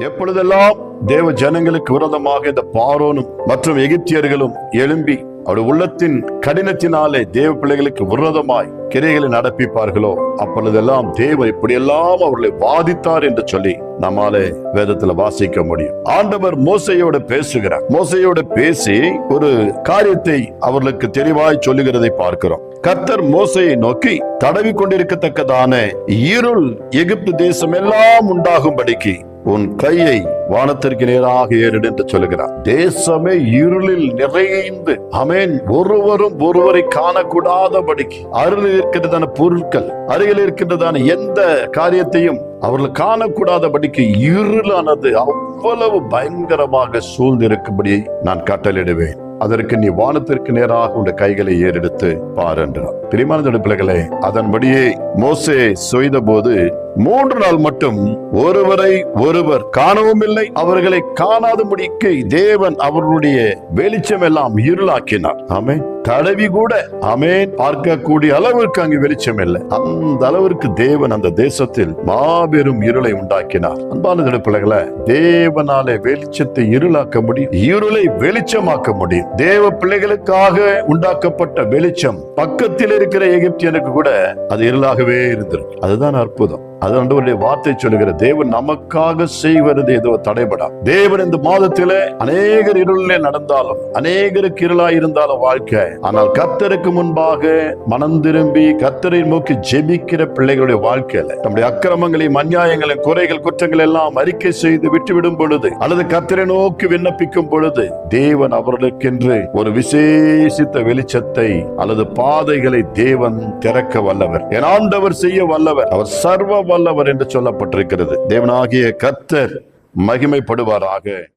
எப்பொழுதெல்லாம் தேவ ஜனங்களுக்கு விரோதமாக இந்த பாரோனும் மற்றும் எகிப்தியர்களும் எழும்பி அவருடைய உள்ளத்தின் கடினத்தினாலே தேவ பிள்ளைகளுக்கு விரோதமாய் கிரைகளை நடப்பிப்பார்களோ அப்பொழுதெல்லாம் தேவன் இப்படியெல்லாம் அவர்களை வாதித்தார் என்று சொல்லி நம்மாலே வேதத்துல வாசிக்க முடியும். ஆண்டவர் மோசையோட பேசுகிறார். மோசையோட பேசி ஒரு காரியத்தை அவர்களுக்கு தெளிவாய் சொல்லுகிறதை பார்க்கிறோம். கர்த்தர் மோசையை நோக்கி தடவி கொண்டிருக்கத்தக்கதான இருள் எகிப்து தேசம் எல்லாம் உண்டாகும்படிக்கு உன் கையை வானத்திற்கு நேராக ஏறிடு என்று சொல்லுகிறார். தேசமே இருளில் நிறைந்து அமேன் ஒருவரும் ஒருவரை காணக்கூடாதபடிக்கு அருகில் இருக்கின்றதான பொருட்கள் அருகில் இருக்கின்றதான எந்த காரியத்தையும் அவர்கள் காணக்கூடாதபடிக்கு இருளானது அவ்வளவு பயங்கரமாக சூழ்ந்திருக்கும்படி நான் கட்டளிடுவேன் அதற்கு நீ வானத்திற்கு நேராக உடைய கைகளை ஏறெடுத்து பார் என்றார். பிரிமான பிள்ளைகளே அதன்படியே மோசே செய்த போது மூன்று நாள் மட்டும் ஒருவரை ஒருவர் காணவும் இல்லை அவர்களை காணாதபடிக்கு தேவன் அவர்களுடைய வெளிச்சம் எல்லாம் இருளாக்கினார். ஆமே தடவி கூட அமேன் பார்க்கக்கூடிய அளவிற்கு அங்கு வெளிச்சம் இல்லை அந்த அளவிற்கு தேவன் அந்த தேசத்தில் மாபெரும் இருளை உண்டாக்கினார். அன்பான பிள்ளைகளை தேவனாலே வெளிச்சத்தை இருளாக்க முடியும் இருளை வெளிச்சமாக்க முடியும். தேவ பிள்ளைகளுக்காக உண்டாக்கப்பட்ட வெளிச்சம் பக்கத்தில் இருக்கிற எகிப்தியனுக்கு கூட அது இருளாகவே இருந்திருக்கு. அதுதான் அற்புதம். அது ஆண்டவருடைய வார்த்தை சொல்லுகிற தேவன் நமக்காக செய்வது ஏதோ தடைபடா தேவன் இந்த மாதத்திலே அநேகர் இருளிலே நடந்தாலும் அநேகருக்கு இருளாய் இருந்தாலும் வாழ்க்கை. ஆனால் கத்தருக்கு முன்பாக மனம் திரும்பி கத்தரை நோக்கி ஜெபிக்கிற பிள்ளைகளுடைய வாழ்க்கையில நம்முடைய அக்கிரமங்களையும் அநியாயங்களையும் குறைகள் குற்றங்கள் எல்லாம் அறிக்கை செய்து விட்டுவிடும் பொழுது அல்லது கத்தரை நோக்கி விண்ணப்பிக்கும் பொழுது தேவன் அவர்களுக்கென்று ஒரு விசேஷித்த வெளிச்சத்தை அல்லது பாதைகளை தேவன் திறக்க வல்லவர். என் ஆண்டவர் செய்ய வல்லவர். அவர் சர்வ வல்லவர் என்று சொல்லப்பட்டிருக்கிறது. தேவனாகிய கத்தர் மகிமைப்படுவாராக.